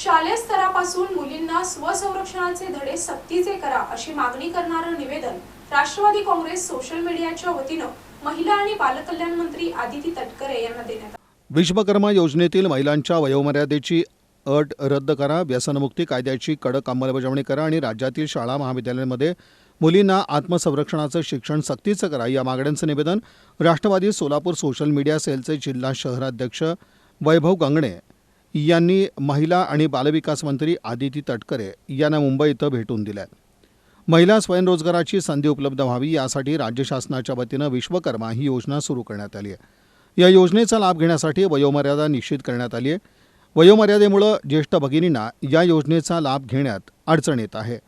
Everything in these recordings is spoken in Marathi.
शालेय स्तरापासून मुलींना स्वसंरक्षणाचे धडे सक्तीचे करा अशी मागणी करणारं निवेदन राष्ट्रवादी काँग्रेस सोशल मीडियाच्या वतीनं महिला आणि बालकल्याण मंत्री आदिती तटकरे यांना देण्यात विश्वकर्मा योजनेतील महिलांच्या वयोमर्यादेची अट रद्द करा व्यसनमुक्ती कायद्याची कडक अंमलबजावणी करा आणि राज्यातील शाळा महाविद्यालयांमध्ये मुलींना आत्मसंरक्षणाचं शिक्षण सक्तीचं करा या मागण्यांचं निवेदन राष्ट्रवादी सोलापूर सोशल मीडिया सेलचे जिल्हा शहराध्यक्ष वैभव गंगणे यांनी महिला आणि बालविकास मंत्री आदिती तटकरे यांना मुंबई इथं भेटून दिल्या. महिला स्वयंरोजगाराची संधी उपलब्ध व्हावी यासाठी राज्य शासनाच्या वतीनं विश्वकर्मा ही योजना सुरू करण्यात आली आहे. या योजनेचा लाभ घेण्यासाठी वयोमर्यादा निश्चित करण्यात आली आहे. वयोमर्यादेमुळं ज्येष्ठ भगिनींना या योजनेचा लाभ घेण्यात अडचण येत आहे.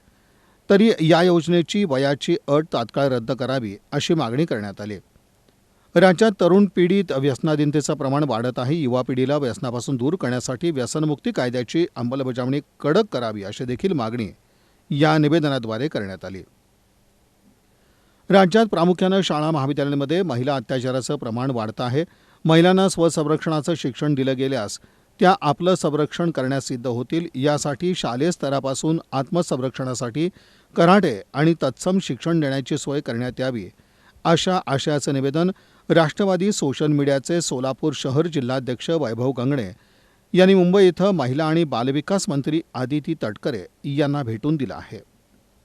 तरी या योजनेची वयाची अट तात्काळ रद्द करावी अशी मागणी करण्यात आली आहे. राज्यात तरुण पिढीत व्यसनाधीनतेचं प्रमाण वाढत आहे. युवा पिढीला व्यसनापासून दूर करण्यासाठी व्यसनमुक्ती कायद्याची अंमलबजावणी कडक करावी अशी देखील मागणी या निवेदनाद्वारे करण्यात आली. राज्यात प्रामुख्यानं शाळा महाविद्यालयांमध्ये महिला अत्याचाराचं प्रमाण वाढतं आहे. महिलांना स्वसंरक्षणाचं शिक्षण दिलं गेल्यास त्या आपलं संरक्षण करण्यास सिद्ध होतील. यासाठी शालेय स्तरापासून आत्मसंरक्षणासाठी कराटे आणि तत्सम शिक्षण देण्याची सोय करण्यात यावी अशा आशयाचं निवेदन राष्ट्रवादी सोशल मीडियाचे सोलापूर शहर जिल्हाध्यक्ष वैभव गंगणे यांनी मुंबई इथं महिला आणि बालविकास मंत्री आदिती तटकरे यांना भेटून दिलं आहे.